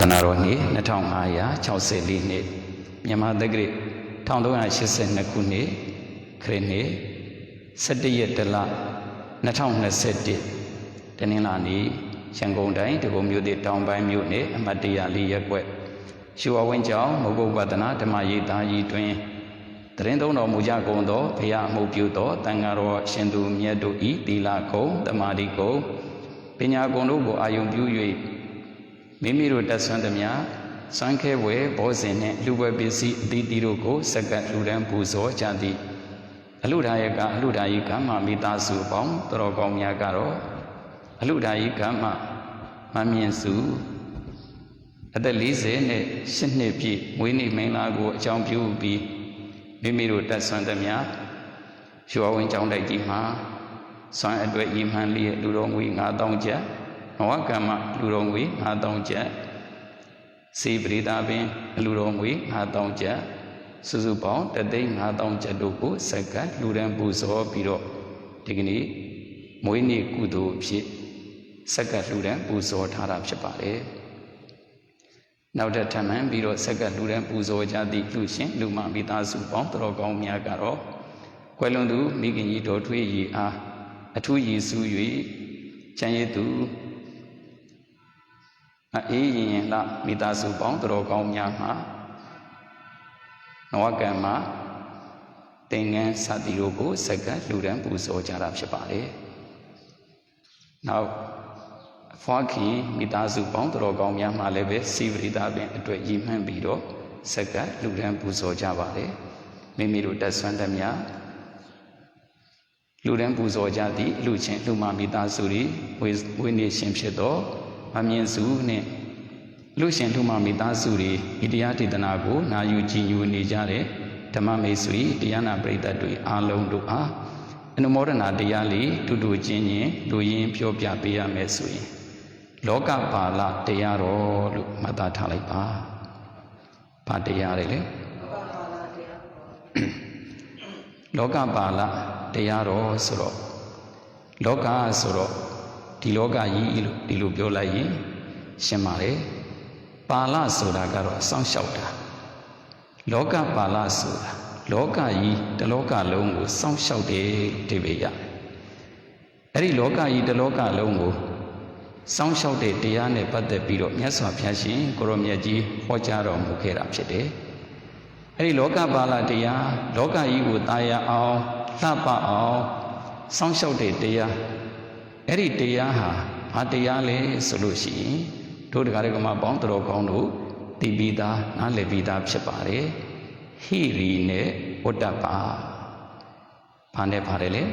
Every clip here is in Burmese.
သနာတော်နှစ်2564နှစ်မြန်မာတက္ကရာ1382ခုနှစ်ခရစ်နှစ်17ရက်တလ2021တနင်္လာနေ့ရန်ကုန်တိုင်းဒဂုံမြို့သစ်တောင်ပိုင်းမြို့နယ်အမတ်တရလေးရက်ွက်ရှုဝဝင်းကျောင်းမုဂုတ်ဝဒနာဓမ္မရေးသားကြီးတွင်တရင်သုံးတော်မူကြကုန်သောဘုရားအမှုပြုသောတန်ဃာတော်ရှင်သူမြတ်တို့ဤသီလကုံတမာတိကုံပညာကုံတို့ကိုအာယုံပြု၍ မိမိတို့တက်ဆွမ်းသမျှစံခဲဝဲဘောဇင်နှင့်လူဝဲပစ္စည်းအသီးသီးတို့ကိုစက္ကပ်လူရန်ပူဇော်ကြသည်အလူဒါယကအလူဒါယီကမ္မမိသားစုပေါင်းတတော်ကောင်းများကတော့အလူဒါယီကမ္မမမြင့်စုအသက်40နဲ့8နှစ်ပြည့်မွေးနေ့မင်္ဂလာကိုအကြောင်းပြုပြီးမိမိတို့တက်ဆွမ်းသမျှရွှေဝင်းကျောင်းတိုက်ကြီးမှာဆွမ်းအတွက်ဤမှန်လျက်လူတော်ငွေ9000ကျပ် ဘဝကမ္မလူတော်ငွေ9000ကျပ်စေပရိသာပင်အလူတော်ငွေ9000ကျပ်စုစုပေါင်းတသိန်း9000ကျပ်တို့ကိုစက္ကန့်လူရန်ပူဇော်ပြီးတော့ဒီကနေ့မွေးနေ့ကုသိုလ်အဖြစ်စက္ကန့်လူရန်ပူဇော်ထားတာဖြစ်ပါတယ်နောက်ထပ်ထပ်မံပြီးတော့စက္ကန့်လူရန်ပူဇော်ကြသည့်လူရှင်လူမမိသားစုပေါင်းတော်ကောင်းများကတော့ကွယ်လွန်သူမိခင်ကြီးတော်ထွေးရီအားအထူးရည်စူး၍ချမ်းရည်သူ အေးရင်ရင်လမိသားစုပေါင်းတော်ကောင်းများမှာနဝကံမှာတင်ငန်းစသည်တို့ကိုစက္ကန့်လူရန်ပူဇော်ကြတာဖြစ်ပါတယ်နောက်အဖွားခင်မိသားစုပေါင်းတော်ကောင်းများမှာလည်းပဲစီဝရိတာပင်အတွက်ရည်မှန်းပြီးတော့စက္ကန့်လူရန်ပူဇော်ကြပါတယ်မိမိတို့တက်ဆွမ်းသမျှလူရန်ပူဇော်ကြသည့်လူချင်းလူမမိသားစုတွေဝေဝေနေရှင်ဖြစ်သော မမြင်စုနှင့်လူရှင်လူမမိသားစုတွေဤတရားဒေသနာကိုနာယူကြည်ညိုနေကြတဲ့ဓမ္မမိတ်ဆွေတရားနာပရိသတ်တွေအားလုံးတို့အားအနုမောဒနာတရားလေးတူတူချင်းချင်းလူရင်းပြောပြပေးရမယ်ဆိုရင်လောကပါဠတရားတော်လို့မှတ်သားထားလိုက်ပါ။ဘာတရားတွေလဲလောကပါဠတရားတော်ဆိုတော့လောကဆိုတော့ ဒီလောကကြီးလို့ဒီလိုပြောလိုက်ရင်ရှင်းပါလေပါဠဆိုတာကတော့စောင့်ရှောက်တာလောကပါဠဆိုတာလောကကြီးတလောကလုံးကိုစောင့်ရှောက်တယ်ဒီပေရတယ်အဲ့ဒီလောကကြီးတလောကလုံးကိုစောင့်ရှောက်တဲ့တရားနဲ့ပတ်သက်ပြီးတော့မြတ်စွာဘုရားရှင်ကိုရောမြတ်ကြီးဟောကြားတော်မူခဲ့တာဖြစ်တယ်အဲ့ဒီလောကပါဠတရားလောကကြီးကိုတာယာအောင်လှပအောင်စောင့်ရှောက်တဲ့တရား အဲ့ဒီတရားဟာဘာတရားလဲဆိုလို့ရှိရင်တို့တရားဓမ္မပေါင်းတော်ကောင်းတို့သိပြီးသားနားလည်ပြီးသားဖြစ်ပါတယ်ဟိရီနဲ့ဝတ္တပါဘာနဲ့ပါတယ်လဲ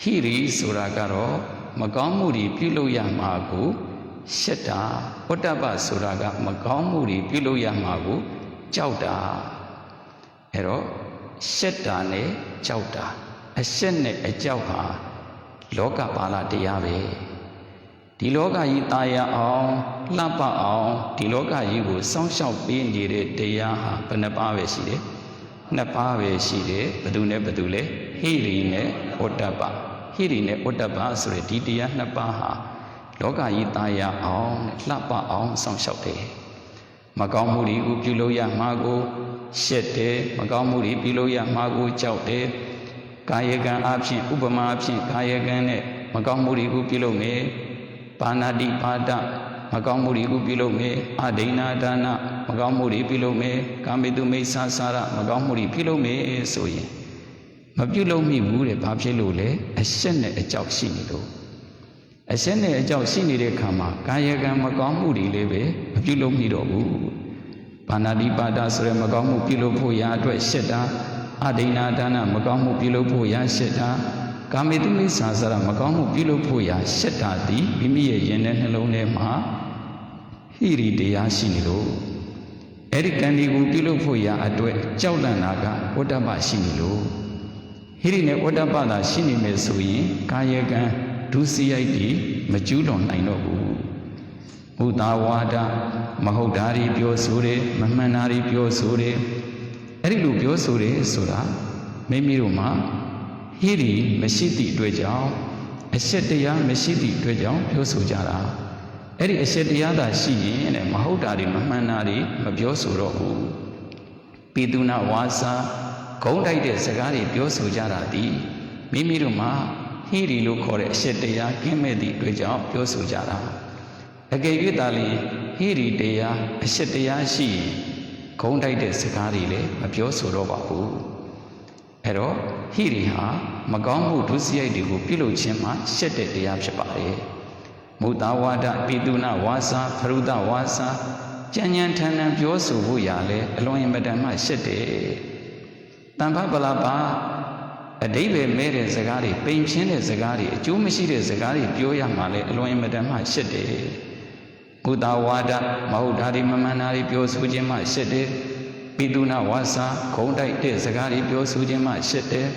ဟိရီဆိုတာကတော့မကောင်းမှုတွေပြုလုပ်ရမှာကိုရှက်တာဝတ္တပဆိုတာကမကောင်းမှုတွေပြုလုပ်ရမှာကိုကြောက်တာအဲ့တော့ရှက်တာနဲ့ကြောက်တာအရှက်နဲ့အကြောက်ဟာ လောကပါဠတရားပဲဒီလောကကြီးตายရအောင်လှပအောင်ဒီလောကကြီးကိုစောင့်ရှောက်ပေးနေတဲ့တရားဟာဘယ်နှပါးပဲရှိတယ်နှစ်ပါးပဲရှိတယ်ဘယ်သူနဲ့ဘယ်သူလဲဟိရိနဲ့ဩတ္တပဟိရိနဲ့ဩတ္တပဆိုတဲ့ဒီတရားနှစ်ပါးဟာလောကကြီးตายရအောင်လှပအောင်စောင့်ရှောက်တယ်မကောင်းမှုတွေကိုပြုလုပ်ရမှာကိုရှက်တယ်မကောင်းမှုတွေပြုလုပ်ရမှာကိုကြောက်တယ် ကာယကံအဖြစ်ဥပမာအဖြစ်ကာယကံနဲ့မကောင်းမှုတွေကိုပြုလုပ်မယ်ပါဏာတိပါဒမကောင်းမှုတွေကိုပြုလုပ်မယ်အဒိဏဒါနမကောင်းမှုတွေပြုလုပ်မယ်ကာမေတုမိစ္ဆာစာရမကောင်းမှုတွေပြုလုပ်မယ်ဆိုရင်မပြုလုပ်မိဘူးတဲ့ဘာဖြစ်လို့လဲအရှက်နဲ့အကြောက်ရှိနေလို့အရှက်နဲ့အကြောက်ရှိနေတဲ့ခါမှာကာယကံမကောင်းမှုတွေလည်းပဲမပြုလုပ်မိတော့ဘူးဘာနာတိပါဒဆိုရယ်မကောင်းမှုပြုလုပ်ဖို့ရာအတွက်ရှက်တာ အဒိဏဒါနမကောင်းမှုပြုလုပ်ဖို့ရာရှက်တာကာမေတုမိစ္ဆာစရမကောင်းမှုပြုလုပ်ဖို့ရာရှက်တာသည်မိမိရဲ့ရင်ထဲနှလုံးထဲမှာဟိရိတရားရှိနေလို့အဲ့ဒီကံဒီကိုပြုလုပ်ဖို့ရာအတွက်ကြောက်လန့်တာကဝတ္တပရှိနေလို့ဟိရိနဲ့ဝတ္တပသာရှိနေမယ်ဆိုရင်ကာယကံဒုစရိုက်တွေမကျူးလွန်နိုင်တော့ဘူးမုသာဝါဒမဟုတ်တာတွေပြောဆိုတယ်မမှန်တာတွေပြောဆိုတယ် အဲ့ဒီလိုပြောဆိုတယ်ဆိုတာမိမိတို့မှာဟိရိမရှိသည့်အတွက်ကြောင့်အရှက်တရားမရှိသည့်အတွက်ကြောင့်ပြောဆိုကြတာအဲ့ဒီအရှက်တရားသာရှိရင်တဲ့မဟုတ်တာတွေမမှန်တာတွေမပြောဆိုတော့ဘူးပိတုနာဝါစာဂုံးတိုက်တဲ့စကားတွေပြောဆိုကြတာဒီမိမိတို့မှာဟိရီလို့ခေါ်တဲ့အရှက်တရားကင်းမဲ့သည့်အတွက်ကြောင့်ပြောဆိုကြတာအကယ်၍သာလျှင်ဟိရီတရားအရှက်တရားရှိရင် ဂုံးတိုက်တဲ့စကားတွေလည်းမပြောဆိုတော့ပါဘူးအဲ့တော့ဟိရီဟာမကောင်းမှုဒုစရိုက်တွေကိုပြုလုပ်ခြင်းမှာရှက်တဲ့တရားဖြစ်ပါတယ်မုသာဝါဒပိတုနာဝါစာဖရုဒဝါစာကြံ့ကြံ့ထန်ထန်ပြောဆိုဖို့ရလဲအလွန်အင်မတန်မှရှက်တယ်တန်ဖပလာပါအတိဘယ်မဲတဲ့စကားတွေပိန်ချင်းတဲ့စကားတွေအကျိုးမရှိတဲ့စကားတွေပြောရမှလဲအလွန်အင်မတန်မှရှက်တယ် မုသာဝါဒမဟုတ်တာတွေမမှန်တာတွေပြောဆိုခြင်းမှရှက်တယ်ပိတုနာဝါစာခုံတိုက်တဲ့စကားတွေပြောဆိုခြင်းမှရှက်တယ်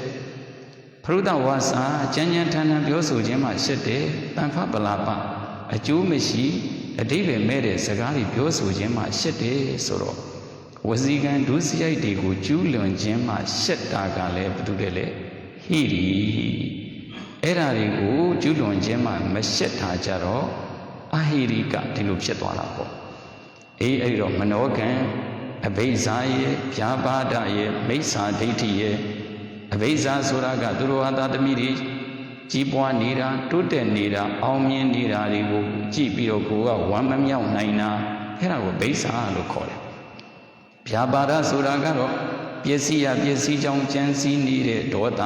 ဖရုဒဝါစာကြံ့ကြံ့ထန်ထန်ပြောဆိုခြင်းမှရှက်တယ်တန်ဖပလာပအကျိုးမရှိအတိဘယ်မဲ့တဲ့စကားတွေပြောဆိုခြင်းမှရှက်တယ်ဆိုတော့ဝစီကံဒုစရိုက်တွေကိုကျူးလွန်ခြင်းမှရှက်တာကလည်းဘာတူတယ်လဲဟိရီအဲ့ဓာတွေကိုကျူးလွန်ခြင်းမှမရှက်တာကြတော့ အဟိရိကဒီလိုဖြစ်သွားတာပေါ့အေးအဲ့တော့မနောကံအဘိဇာရဲ့ဗျာပါဒရဲ့မိစ္ဆာဒိဋ္ဌိရဲ့အဘိဇာဆိုတာကသူတော်ဟာသာသမီတွေကြီးပွားနေတာတိုးတက်နေတာအောင်မြင်နေတာတွေကိုကြည့်ပြီးတော့ကိုကဝမ်းမမြောက်နိုင်တာအဲ့ဒါကိုဘိဇာလို့ခေါ်တယ်ဗျာပါဒဆိုတာကတော့ပစ္စည်းရပစ္စည်းကြောင့်ကြံစည်နေတဲ့ဒေါသ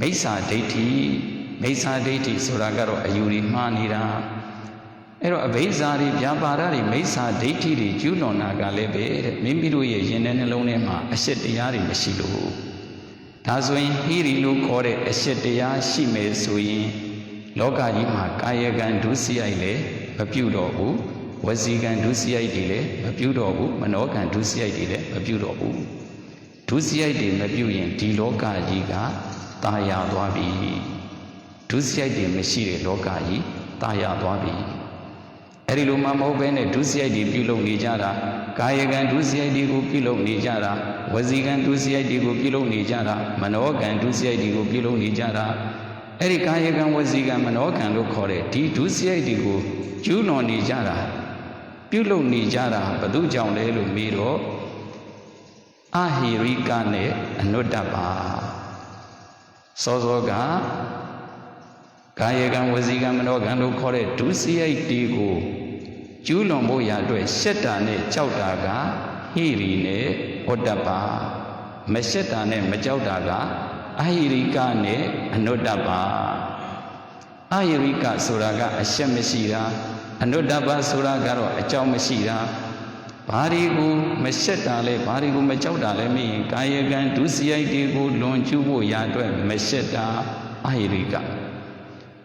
မိစ္ဆာဒိဋ္ဌိ မိစ္ဆာဒိဋ္ဌိဆိုတာကတော့အယူတွေမှားနေတာအဲ့တော့အဘိဇာတွေဗျာပါဒတွေမိစ္ဆာဒိဋ္ဌိတွေကျူးလွန်တာကလည်းပဲတဲ့မိမိတို့ရဲ့ယင်တဲ့နှလုံးထဲမှာအရှက်တရားတွေမရှိလို့ဒါဆိုရင်ဟိရိလို့ခေါ်တဲ့အရှက်တရားရှိမယ်ဆိုရင်လောကကြီးမှာကာယကံဒုစရိုက်လည်းမပြုတော့ဘူးဝစီကံဒုစရိုက်တွေလည်းမပြုတော့ဘူးမနောကံဒုစရိုက်တွေလည်းမပြုတော့ဘူးဒုစရိုက်တွေမပြုရင်ဒီလောကကြီးကตายရသွားပြီ ဒုစရိုက်တွေမရှိတဲ့လောကကြီးတာယာသွားပြီအဲ့ဒီလိုမှမဟုတ်ဘဲနဲ့ဒုစရိုက်တွေပြုလုပ်နေကြတာကာယကံဒုစရိုက်တွေကိုပြုလုပ်နေကြတာဝစီကံဒုစရိုက်တွေကိုပြုလုပ်နေကြတာမနောကံဒုစရိုက်တွေကိုပြုလုပ်နေကြတာအဲ့ဒီကာယကံဝစီကံမနောကံလို့ခေါ်တဲ့ဒီဒုစရိုက်တွေကိုကျူးလွန်နေကြတာပြုလုပ်နေကြတာဘသူကြောင့်လဲလို့မေးတော့အဟိရိကနဲ့အနုတ္တပါစောစောက ကာယကံဝစီကံမနောကံလို့ခေါ်တဲ့ဒုစရိုက်တွေကိုကျူးလွန်ဖို့ရအတွက်ရှက်တာနဲ့ကြောက်တာကဟိရိနဲ့ဩတ္တပါမရှက်တာနဲ့မကြောက်တာကအဟိရိကနဲ့အနုတ္တပါအဟိရိကဆိုတာကအရှက်မရှိတာအနုတ္တပါဆိုတာကတော့အကြောင်းမရှိတာဘာတွေကိုမရှက်တာလဲဘာတွေကိုမကြောက်တာလဲမင်းကာယကံဒုစရိုက်တွေကိုလွန်ကျူးဖို့ရအတွက်မရှက်တာအဟိရိက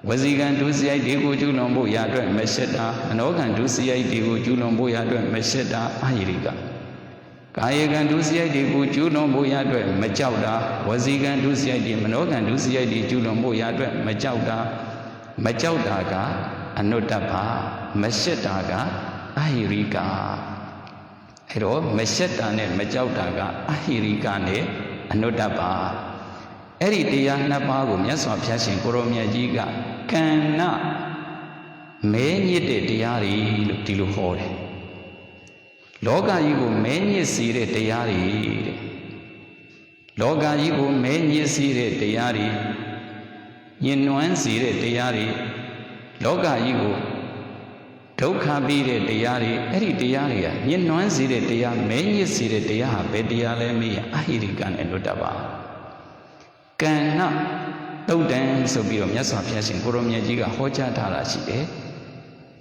ဝစီကံဒုစရိုက်တွေကိုကျူးလွန်ဖို့ရအတွက်မရှက်တာမနောကံဒုစရိုက်တွေကိုကျူးလွန်ဖို့ရအတွက်မရှက်တာအဟိရိကကာယကံဒုစရိုက်တွေကိုကျူးလွန်ဖို့ရအတွက်မကြောက်တာဝစီကံဒုစရိုက်တွေမနောကံဒုစရိုက်တွေကျူးလွန်ဖို့ရအတွက်မကြောက်တာမကြောက်တာကအနုတ္တပါမရှက်တာကအဟိရိကအဲ့တော့မရှက်တာနဲ့မကြောက်တာကအဟိရိကနဲ့အနုတ္တပါ အဲ့ဒီတရားနှစ်ပါးကိုမြတ်စွာဘုရားရှင်ကိုရောမြတ်ကြီးကကဏ္ဏမဲညစ်တဲ့တရားတွေလို့ဒီလိုဟောတယ်လောကကြီးကိုမဲညစ်စေတဲ့တရားတွေတဲ့လောကကြီးကိုမဲညစ်စေတဲ့တရားတွေညင်နွမ်းစေတဲ့တရားတွေလောကကြီးကိုဒုက္ခပြီးတဲ့တရားတွေအဲ့ဒီတရားတွေကညင်နွမ်းစေတဲ့တရားမဲညစ်စေတဲ့တရားဟာဘယ်တရားလဲမေးရအဟိရိကနဲ့လွတ်တတ်ပါ ကဏ္ဏတုတ်တန်ဆိုပြီးတော့မြတ်စွာဘုရားရှင်ကိုရောမြတ်ကြီးကဟောကြားထားတာရှိတယ်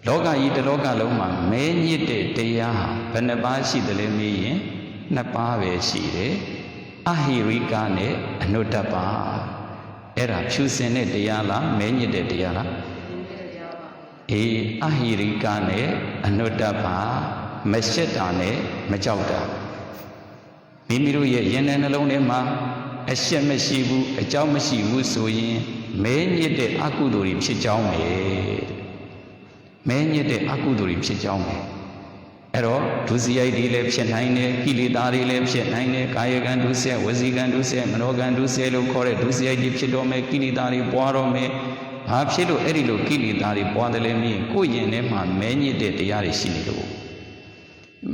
လောကကြီးတစ်လောကလုံးမှာမဲညစ်တဲ့တရားဟာဘယ်နှပါးရှိတယ်လဲမေးရင်နှစ်ပါးပဲရှိတယ်အဟိရိကနဲ့အနုတ္တပါအဲ့ဒါဖြူစင်တဲ့တရားလားမဲညစ်တဲ့တရားလားအေးအဟိရိကနဲ့အနုတ္တပါမရှက်တာနဲ့မကြောက်တာမိမိတို့ရဲ့ရင်ထဲနှလုံးထဲမှာ အရှက်မရှိဘူးအကြောင်းမရှိဘူးဆိုရင်မဲညစ်တဲ့အကုသိုလ်တွေဖြစ်ကြောင်းပဲမဲညစ်တဲ့အကုသိုလ်တွေဖြစ်ကြောင်းပဲအဲ့တော့ဒုစရိုက်တွေလည်းဖြစ်နိုင်တယ်ကိလေသာတွေလည်းဖြစ်နိုင်တယ်ကာယကံဒုစရိုက်ဝစီကံဒုစရိုက်မနောကံဒုစရိုက်လို့ခေါ်တဲ့ဒုစရိုက်တွေဖြစ်တော့မယ်ကိလေသာတွေပွားတော့မယ်ဘာဖြစ်လို့အဲ့ဒီလိုကိလေသာတွေပွားတယ်လဲမင်းကိုယ့်ရင်ထဲမှာမဲညစ်တဲ့တရားတွေရှိနေလို့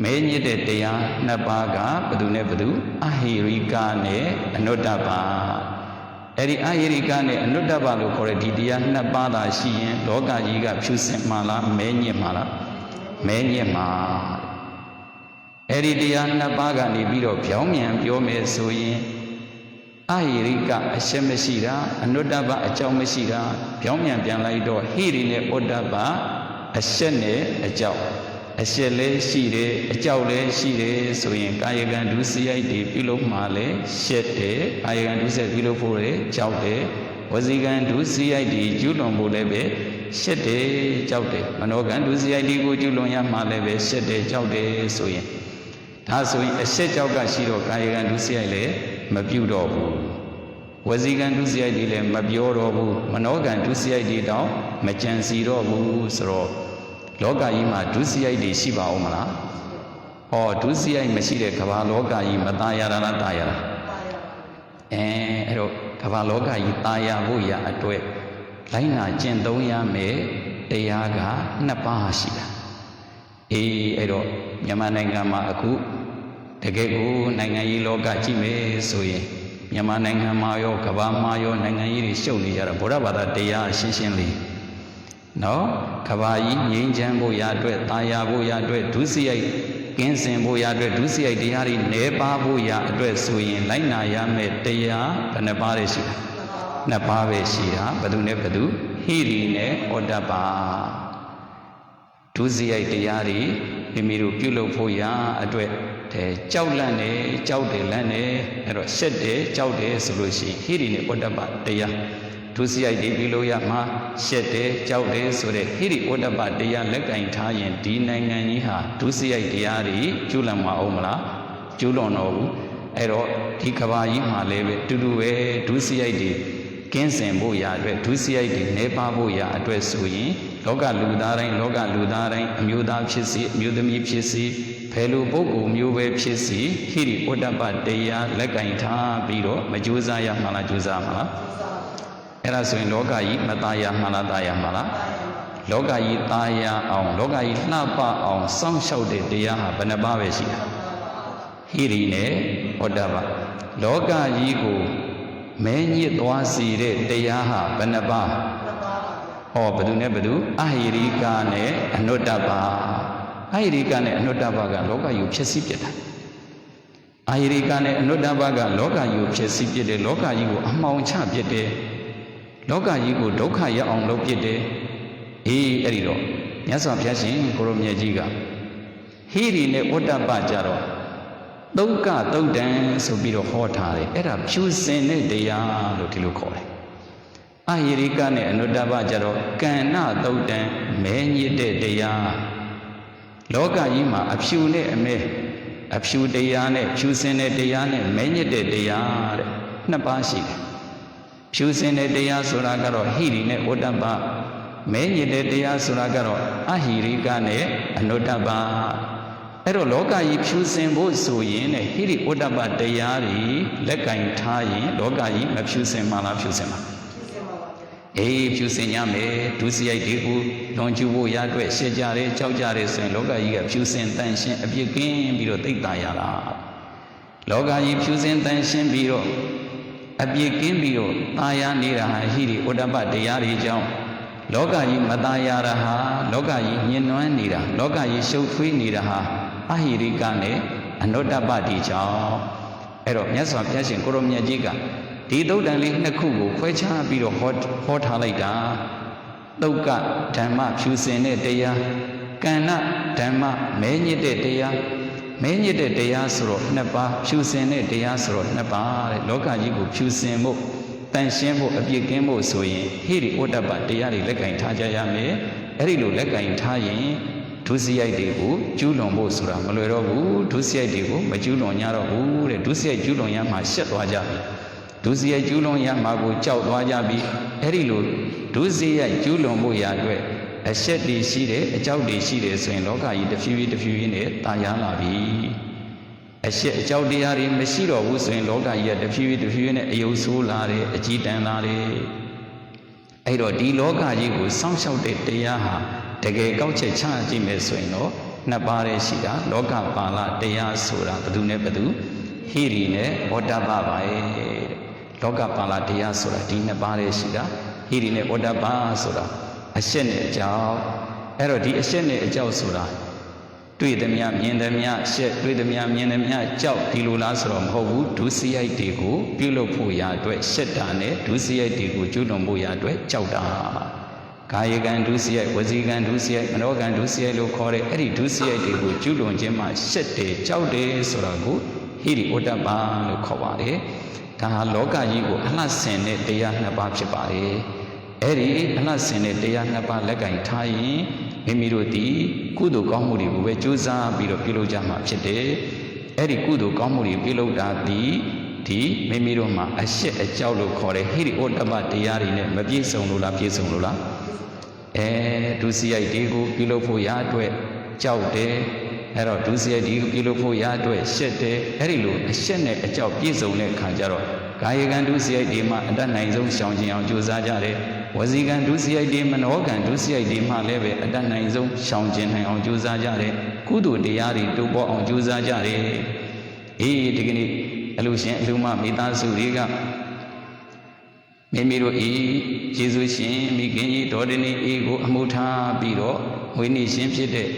မဲညစ်တဲ့တရားနှစ်ပါးကဘယ်သူနဲ့ဘယ်သူအဟိရိကနဲ့အနုတ္တပါအဲ့ဒီအဟိရိကနဲ့အနုတ္တပါလို့ခေါ်တဲ့ဒီတရားနှစ်ပါးသာရှိရင်လောကကြီးကဖြူစင်မှလားမဲညစ်မှလားမဲညစ်မှအဲ့ဒီတရားနှစ်ပါးကနေပြီးတော့ပြောင်းမြန်ပြောမယ်ဆိုရင်အဟိရိကအရှက်မရှိတာအနုတ္တပအကြောင်းမရှိတာပြောင်းမြန်ပြန်လိုက်တော့ဟိရိနဲ့ဩတ္တပအရှက်နဲ့အကြောင်း အရှက်လည်းရှိတယ်အကြောက်လည်းရှိတယ်ဆိုရင်ကာယကံဒုစရိုက်တွေပြုလုပ်မှလည်းရှက်တယ်ကာယကံဒုစရိုက်ပြုလုပ်ဖို့လည်းကြောက်တယ်ဝစီကံဒုစရိုက်တွေကျူးလွန်ဖို့လည်းပဲရှက်တယ်ကြောက်တယ်မနောကံဒုစရိုက်တွေကိုကျူးလွန်ရမှလည်းပဲရှက်တယ်ကြောက်တယ်ဆိုရင်ဒါဆိုရင်အရှက်ကြောက်ကရှိတော့ကာယကံဒုစရိုက်လည်းမပြုတော့ဘူးဝစီကံဒုစရိုက်တွေလည်းမပြောတော့ဘူးမနောကံဒုစရိုက်တွေတောင်မကြံစီတော့ဘူးဆိုတော့ လောကကြီးမှာဒုစရိုက်တွေရှိပါဦးမလားဟောဒုစရိုက်မရှိတဲ့ကမ္ဘာလောကကြီးမตายရတာလားตายရတာအဲအဲ့တော့ကမ္ဘာလောကကြီးตายရဖို့ရအတွက်လိုင်းနာကျင့်သုံးရမယ်တရားကနှစ်ပါးရှိတာအေးအဲ့တော့မြန်မာနိုင်ငံမှာအခုတကယ်ကိုနိုင်ငံရေးလောကကြည့်မယ်ဆိုရင်မြန်မာနိုင်ငံမှာရောကမ္ဘာမှာရောနိုင်ငံရေးတွေရှုပ်နေကြတာဗုဒ္ဓဘာသာတရားရှင်းရှင်းလေး နော်ကဘာကြီးငြိမ်းချမ်းဖို့ရအတွက်တာယာဖို့ရအတွက်ဒုစရိုက်ကင်းစင်ဖို့ရအတွက်ဒုစရိုက်တရားတွေနေပါဖို့ရအတွက်ဆိုရင်လိုက်နာရမယ့်တရားဘယ်နှပါးလဲရှိတာနှစ်ပါးပဲရှိတာဘယ်သူနဲ့ဘယ်သူဟိရိနဲ့ဩတ္တပါဒုစရိုက်တရားတွေမိမိတို့ပြုလုပ်ဖို့ရအတွက်တဲ့ကြောက်လန့်တယ်ကြောက်တယ်လန့်တယ်အဲ့တော့ရှက်တယ်ကြောက်တယ်ဆိုလို့ရှိရင်ဟိရိနဲ့ဩတ္တပတရား ဒုစရိုက်တွေပြုလို့ရမှာရှက်တယ်ကြောက်တယ်ဆိုတဲ့ဟိရိဩတ္တပတရားလက်ကင်ထားရင်ဒီနိုင်ငံကြီးဟာဒုစရိုက်တရားတွေကျူးလွန်မှာအောင်မလားကျူးလွန်တော့ဘူးအဲ့တော့ဒီကဘာကြီးမှာလည်းပဲတူတူပဲဒုစရိုက်တွေကင်းစင်ဖို့ရအတွက်ဒုစရိုက်တွေနေပါဖို့ရအတွက်ဆိုရင်လောကလူသားတိုင်းလောကလူသားတိုင်းအမျိုးသားဖြစ်စီအမျိုးသမီးဖြစ်စီဘယ်လိုပုဂ္ဂိုလ်မျိုးပဲဖြစ်စီဟိရိဩတ္တပတရားလက်ကင်ထားပြီးတော့မကြိုးစားရမှာလားကြိုးစားမှာလား အဲ့ဒါဆိုရင်လောကကြီးမသားရမှာလားသားရမှာလားလောကကြီးသားရအောင်လောကကြီးလှပအောင်စောင့်ရှောက်တဲ့တရားဟာဘယ်နှပါးပဲရှိတာဟိရိနဲ့ဩတ္တပလောကကြီးကိုမဲညစ်သွားစီတဲ့တရားဟာဘယ်နှပါးဟောဘယ်သူနဲ့ဘယ်သူအဟိရိကနဲ့အနုတ္တပါအဟိရိကနဲ့အနုတ္တပါကလောကကြီးကိုဖြစ်စည်းပြတာအဟိရိကနဲ့အနုတ္တပါကလောကကြီးကိုဖြစ်စည်းပြတယ်လောကကြီးကိုအမှောင်ချပြတယ် လောကကြီးကိုဒုက္ခရောက်အောင်လုပ်ပြတယ်အေးအဲ့ဒီတော့မြတ်စွာဘုရားရှင်ကိုရောမြတ်ကြီးကဟိရိနဲ့ဝတ္တပကြတော့သုတ်ကသုတ်တံဆိုပြီးတော့ဟောထားတယ်အဲ့ဒါဖြူစင်တဲ့တရားလို့ဒီလိုခေါ်တယ်အဟိရိကနဲ့အနုတ္တပကြတော့ကန္နသုတ်တံမဲညစ်တဲ့တရားလောကကြီးမှာအဖြူနဲ့အမဲအဖြူတရားနဲ့ဖြူစင်တဲ့တရားနဲ့မဲညစ်တဲ့တရားတဲ့နှစ်ပါးရှိတယ် ဖြူစင်တဲ့တရားဆိုတာကတော့ဟိရိနဲ့ဝတ္တပမဲညစ်တဲ့တရားဆိုတာကတော့အဟိရိကနဲ့အနုတ္တပအဲ့တော့လောကကြီးဖြူစင်ဖို့ဆိုရင်တဲ့ဟိရိဝတ္တပတရားတွေလက်ကင်ထားရင်လောကကြီးမဖြူစင်မှလားဖြူစင်မှာအေးဖြူစင်ရမယ်ဒုစရိုက်တွေကိုလွန်ကျူဖို့ရအတွက်ရှက်ကြတယ်ကြောက်ကြတယ်ဆိုရင်လောကကြီးကဖြူစင်တန်ရှင်းအပြစ်ကင်းပြီးတော့သိတာရတာလောကကြီးဖြူစင်တန်ရှင်းပြီးတော့ အပြစ်ကင်းပြီးတော့ตายရနေတာဟာဟိရိဝတ္တပတရားတွေကြောင့်လောကကြီးမตายရတာဟာလောကကြီးညှဉ်းနှွမ်းနေတာလောကကြီးရှုပ်ထွေးနေတာဟာအဟိရိကနဲ့အနုတ္တပတိကြောင့်အဲ့တော့မြတ်စွာဘုရားရှင်ကိုရောမြတ်ကြီးကဒီသုတ်တန်လေးနှစ်ခုကိုခွဲခြားပြီးတော့ဟောဟောထားလိုက်တာသုတ်ကဓမ္မဖြူစင်တဲ့တရားကဏ္ဍဓမ္မမဲညစ်တဲ့တရား မဲညစ်တဲ့တရားဆိုတော့နှစ်ပါးဖြူစင်တဲ့တရားဆိုတော့နှစ်ပါးတဲ့လောကကြီးကိုဖြူစင်ဖို့တန်ရှင်းဖို့အပြစ်ကင်းဖို့ဆိုရင်ဟိရိဩတ္တပတရားတွေလက်ကင်ထားကြရမယ်အဲ့ဒီလိုလက်ကင်ထားရင်ဒုစရိုက်တွေကိုကျူးလွန်ဖို့ဆိုတာမလွယ်တော့ဘူးဒုစရိုက်တွေကိုမကျူးလွန်ကြတော့ဘူးတဲ့ဒုစရိုက်ကျူးလွန်ရမှရှက်သွားကြပြီဒုစရိုက်ကျူးလွန်ရမှကိုကြောက်သွားကြပြီအဲ့ဒီလိုဒုစရိုက်ကျူးလွန်ဖို့ရအတွက် အရှက်တွေရှိတယ်အကြောက်တွေရှိတယ်ဆိုရင်လောကကြီးတစ်ဖြည်းဖြည်းတစ်ဖြည်းဖြည်းနဲ့တာယာလာပြီအရှက်အကြောက်တရားတွေမရှိတော့ဘူးဆိုရင်လောကကြီးကတစ်ဖြည်းဖြည်းတစ်ဖြည်းဖြည်းနဲ့အယုတ်ဆိုးလာတယ်အကြည်တန်လာတယ်အဲ့တော့ဒီလောကကြီးကိုစောင့်ရှောက်တဲ့တရားဟာတကယ်ကောက်ချက်ချကြည့်မယ်ဆိုရင်တော့နှစ်ပါးတည်းရှိတာလောကပါဠတရားဆိုတာဘယ်သူနဲ့ဘယ်သူဟိရိနဲ့ဝတ္တပပါရဲ့တဲ့လောကပါဠတရားဆိုတာဒီနှစ်ပါးတည်းရှိတာဟိရိနဲ့ဝတ္တပဆိုတာ အရှက်နဲ့အကြောင်းအဲ့တော့ဒီအရှက်နဲ့အကြောက်ဆိုတာတွေ့သမျှမြင်သမျှရှက်တွေ့သမျှမြင်သမျှကြောက်ဒီလိုလားဆိုတော့မဟုတ်ဘူးဒုစရိုက်တွေကိုပြုလုပ်ဖို့ရာအတွက်ရှက်တာနဲ့ဒုစရိုက်တွေကိုကျွလွန်ဖို့ရာအတွက်ကြောက်တာကာယကံဒုစရိုက်ဝစီကံဒုစရိုက်မနောကံဒုစရိုက်လို့ခေါ်တဲ့အဲ့ဒီဒုစရိုက်တွေကိုကျွလွန်ခြင်းမှာရှက်တယ်ကြောက်တယ်ဆိုတာကိုဟိရိဩတ္တပလို့ခေါ်ပါတယ်ဒါဟာလောကကြီးကိုအလှဆင်တဲ့တရားနှစ်ပါးဖြစ်ပါတယ် အဲ့ဒီအလှဆင်တဲ့တရားနှစ်ပါးလက်ကင်ထားရင်မိမိတို့ဒီကုသိုလ်ကောင်းမှုတွေကိုပဲကြိုးစားပြီးတော့ပြုလုပ်ကြမှာဖြစ်တယ်။အဲ့ဒီကုသိုလ်ကောင်းမှုတွေပြုလုပ်တာဒီဒီမိမိတို့မှာအရှက်အကြောက်လို့ခေါ်တဲ့ဟိရိဩတ္တပတရားတွေနဲ့မပြည့်စုံလို့လားပြည့်စုံလို့လားအဲဒုစရိုက်တွေကိုပြုလုပ်ဖို့ရအတွက်ကြောက်တယ်အဲ့တော့ဒုစရိုက်ဒီပြုလုပ်ဖို့ရအတွက်ရှက်တယ်အဲ့ဒီလိုအရှက်နဲ့အကြောက်ပြည့်စုံတဲ့ခါကျတော့ကာယကံဒုစရိုက်တွေမှာအတတ်နိုင်ဆုံးရှောင်ကျင်အောင်ကြိုးစားကြတယ် ဝစီကံဒုစရိုက်တွေမနောကံဒုစရိုက်တွေမှလည်းပဲအတတ်နိုင်ဆုံးရှောင်ကျင်နိုင်အောင်ကြိုးစားကြတယ်ကုသိုလ်တရားတွေတိုးပေါ်အောင်ကြိုးစားကြတယ်အေးဒီကနေ့အလူရှင်အလူမမိသားစုတွေကမိမိတို့ဤယေရှုရှင်မိခင်ကြီးဒေါ်ဒနီဤကိုအမှုထားပြီးတော့ဝိနည်းရှင်ဖြစ်တဲ့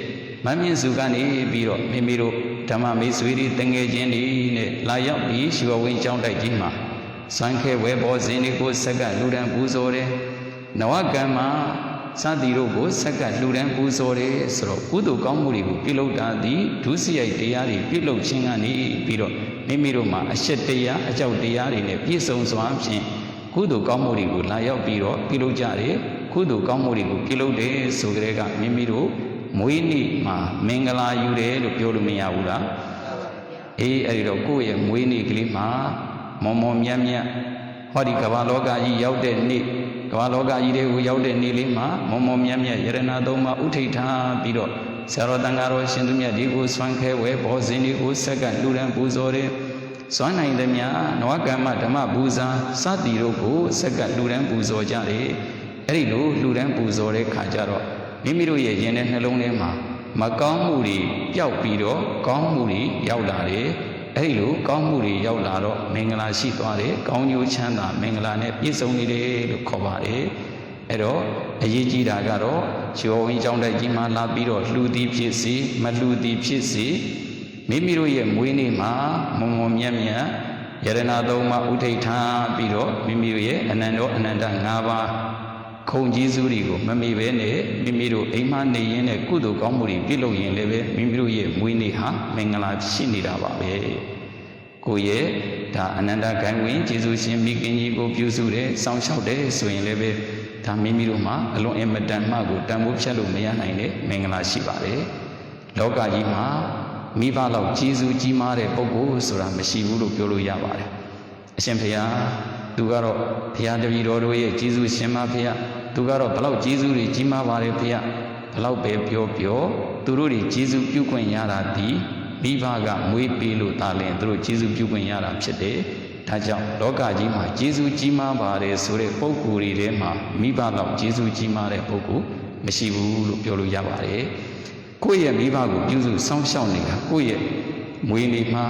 မမြင့်စုကနေပြီးတော့မိမိတို့ဓမ္မမိတ်ဆွေတွေတငယ်ချင်းတွေနဲ့လာရောက်ပြီးရှိဝဝင်းကျောင်းတိုက်ကြီးမှာစံခဲဝဲဘောဇင်းတွေကိုဆက်ကလူဒံပူဇော်တယ် နဝကံမှာစသည်တို့ကိုဆက်ကလှူဒန်းပူဇော်တယ်ဆိုတော့ကုသိုလ်ကောင်းမှုတွေကိုပြုလုပ်တာသည်ဒုစရိုက်တရားတွေပြုလုပ်ခြင်းကနေပြီးတော့မိမိတို့မှာအရှက်တရားအကြောက်တရားတွေနဲ့ပြည့်စုံစွာဖြင့်ကုသိုလ်ကောင်းမှုတွေကိုလာရောက်ပြီးတော့ပြုလုပ်ကြတယ်ကုသိုလ်ကောင်းမှုတွေကိုပြုလုပ်တယ်ဆိုကြတဲ့ကမိမိတို့မွေးနေ့မှာမင်္ဂလာယူတယ်လို့ပြောလို့မရဘူးလားအေးအဲ့ဒီတော့ကိုယ့်ရဲ့မွေးနေ့ကလေးမှာမော်မော်မြတ်မြတ်ဟောဒီကမ္ဘာလောကကြီးရောက်တဲ့နေ့ ကမ္ဘာလောကကြီးတွေကိုရောက်တဲ့နေ့လေးမှာမော်မော်မြတ်မြတ်ယရဏသုံးပါးဥထိတ်ထားပြီးတော့ဆရာတော်တန်ဃာတော်ရှင်သူမြတ်ဒီကိုဆွမ်းခဲဝဲဘောဇင်ဒီကိုဆက်ကလူရန်ပူဇော်တယ်စွမ်းနိုင်သည်များနဝကမ္မဓမ္မပူဇာစသည်တို့ကိုဆက်ကလူရန်ပူဇော်ကြတယ်အဲ့ဒီလိုလူရန်ပူဇော်တဲ့ခါကျတော့မိမိတို့ရဲ့ရင်ထဲနှလုံးထဲမှာမကောင်းမှုတွေပျောက်ပြီးတော့ကောင်းမှုတွေရောက်လာတယ် အဲ့ဒီလိုကောင်းမှုတွေရောက်လာတော့မင်္ဂလာရှိသွားတယ်ကောင်းကျိုးချမ်းသာမင်္ဂလာနဲ့ပြည့်စုံနေတယ်လို့ခေါ်ပါတယ်အဲ့တော့အရေးကြီးတာကတော့ခြေဝင်းကြောင်းတိုက်ကြီးမှာလာပြီးတော့လှူသည်ဖြစ်စေမလှူသည်ဖြစ်စေမိမိတို့ရဲ့မွေးနေ့မှာမုံမုံမြတ်မြတ်ယရနာသုံးပါးဥထိတ်ထားပြီးတော့မိမိတို့ရဲ့အနန္တောအနန္တ၅ပါး ခုံကြီးစုတွေကိုမမေ့ပဲနဲ့မိမိတို့အိမ်မနေရင်းနဲ့ကုသိုလ်ကောင်းမှုတွေပြုလုပ်ရင်လည်းပဲမိမိတို့ရဲ့မွေးနေ့ဟာမင်္ဂလာရှိနေတာပါပဲကိုယ့်ရဲ့ဒါအနန္တဂိုင်းဝင်ကျေးဇူးရှင်မိခင်ကြီးကိုပြုစုတယ်စောင့်ရှောက်တယ်ဆိုရင်လည်းပဲဒါမိမိတို့မှာအလွန်အင်မတန်မှကိုတန်ဖိုးဖြတ်လို့မရနိုင်တဲ့မင်္ဂလာရှိပါတယ်လောကကြီးမှာမိဘလောက်ကျေးဇူးကြီးမားတဲ့ပုဂ္ဂိုလ်ဆိုတာမရှိဘူးလို့ပြောလို့ရပါတယ်အရှင်ဘုရား သူကတော့ဘုရားတပည့်တော်တို့ရဲ့ကျေးဇူးရှင်မဘုရားသူကတော့ဘလောက်ကျေးဇူးတွေကြီးမားပါတယ်ဘုရားဘလောက်ပဲပြောပြောသူတို့တွေကျေးဇူးပြုခွင့်ရတာဒီမိဘကမွေးပေးလို့တာလင်သူတို့ကျေးဇူးပြုခွင့်ရတာဖြစ်တယ်ဒါကြောင့်လောကကြီးမှာကျေးဇူးကြီးမားပါတယ်ဆိုတဲ့ပုံကိုယ်တွေထဲမှာမိဘလောက်ကျေးဇူးကြီးမားတဲ့ပုဂ္ဂိုလ်မရှိဘူးလို့ပြောလို့ရပါတယ်ကိုယ့်ရဲ့မိဘကိုပြုစုစောင့်ရှောက်နေတာကိုယ့်ရဲ့မွေးနေ့မှာ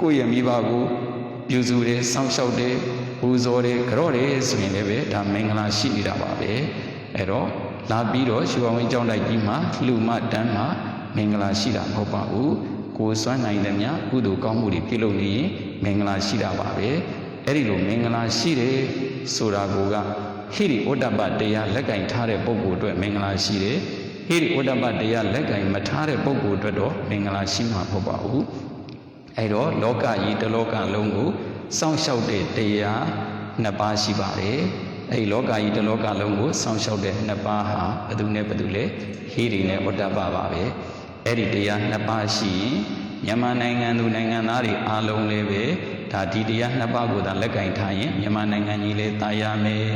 ကိုယ့်ရဲ့မိဘကိုပြုစုတယ်စောင့်ရှောက်တယ် ပူဇော်တယ်ကြော့တယ်ဆိုရင်လည်းပဲဒါမင်္ဂလာရှိနေတာပါပဲအဲ့တော့လာပြီးတော့ရှူအောင်ကျောင်းတိုက်ကြီးမှာလှူမတန်းမှာမင်္ဂလာရှိတာမဟုတ်ပါဘူးကိုယ်စွမ်းနိုင်တဲ့များကုသိုလ်ကောင်းမှုတွေပြုလုပ်နေရင်မင်္ဂလာရှိတာပါပဲအဲ့ဒီလိုမင်္ဂလာရှိတယ်ဆိုတာကိုကဟိရိဩတ္တပတရားလက်ကင်ထားတဲ့ပုဂ္ဂိုလ်အတွက်မင်္ဂလာရှိတယ်ဟိရိဩတ္တပတရားလက်ကင်မထားတဲ့ပုဂ္ဂိုလ်အတွက်တော့မင်္ဂလာရှိမှာမဟုတ်ပါဘူးအဲ့တော့လောကကြီးတစ်လောကလုံးကို စောင့်ရှောက်တဲ့တရားနှစ်ပါးရှိပါတယ်အဲ့ဒီလောကကြီးတစ်လောကလုံးကိုစောင့်ရှောက်တဲ့နှစ်ပါးဟာဘယ်သူနဲ့ဘယ်သူလဲဟိရိနဲ့ဩတ္တပပါပဲအဲ့ဒီတရားနှစ်ပါးရှိရင်မြန်မာနိုင်ငံသူနိုင်ငံသားတွေအားလုံးလည်းပဲဒါဒီတရားနှစ်ပါးကိုသာလက်ကင်ထားရင်မြန်မာနိုင်ငံကြီးလည်းတာယာမယ်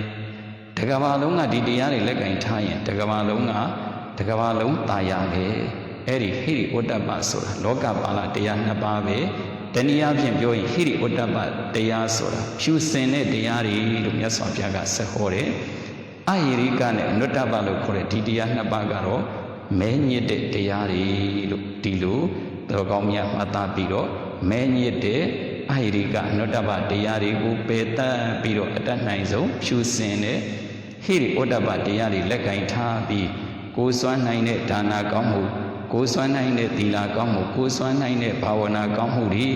တကဘာလုံးကဒီတရားတွေလက်ကင်ထားရင်တကဘာလုံးကတကဘာလုံးတာယာမယ်အဲ့ဒီဟိရိဩတ္တပဆိုတာလောကပါဠတရားနှစ်ပါးပဲ တနည်းအားဖြင့်ပြောရင်ဟိရိဩတ္တပတရားဆိုတာဖြူစင်တဲ့တရားတွေလို့မြတ်စွာဘုရားကဆက်ဟောတယ်အဟိရိကနဲ့အနုတ္တပလို့ခေါ်တဲ့ဒီတရားနှစ်ပါးကတော့မဲညစ်တဲ့တရားတွေလို့ဒီလိုတော်ကောင်းမြတ်မှတ်သားပြီးတော့မဲညစ်တဲ့အဟိရိကအနုတ္တပတရားတွေကိုပယ်တတ်ပြီးတော့အတတ်နိုင်ဆုံးဖြူစင်တဲ့ဟိရိဩတ္တပတရားတွေလက်ကင်ထားပြီးကိုယ်စွမ်းနိုင်တဲ့ဒါနာကောင်းမှု ကိုယ်စွမ်းနိုင်တဲ့သီလကောင်းမှုကိုယ်စွမ်းနိုင်တဲ့ဘာဝနာကောင်းမှုတွေ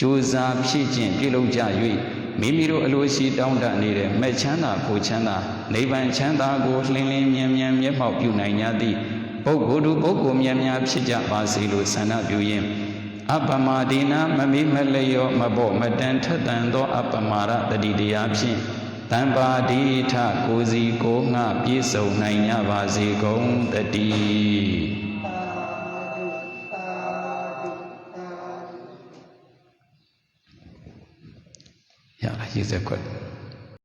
ကြိုးစားဖြည့်ကျင့်ပြုလုပ်ကြ၍မိမိတို့အလိုရှိတောင်းတနေတဲ့မဲ့ချမ်းသာကိုချမ်းသာနိဗ္ဗာန်ချမ်းသာကိုလှင်လင်းမြန်မြန်မျက်မှောက်ပြုနိုင်ကြသည့်ပုဂ္ဂိုလ်သူပုဂ္ဂိုလ်များများဖြစ်ကြပါစေလို့ဆန္ဒပြုရင်းအပမဒိနာမမိမလျောမဘောမတန်ထက်တန်သော အပမာရတတိတရားဖြင့်တံပါတိထကိုစီကိုငှပြည့်စုံနိုင်ကြပါစေကုန်တတိ ရရေစက်ခွက်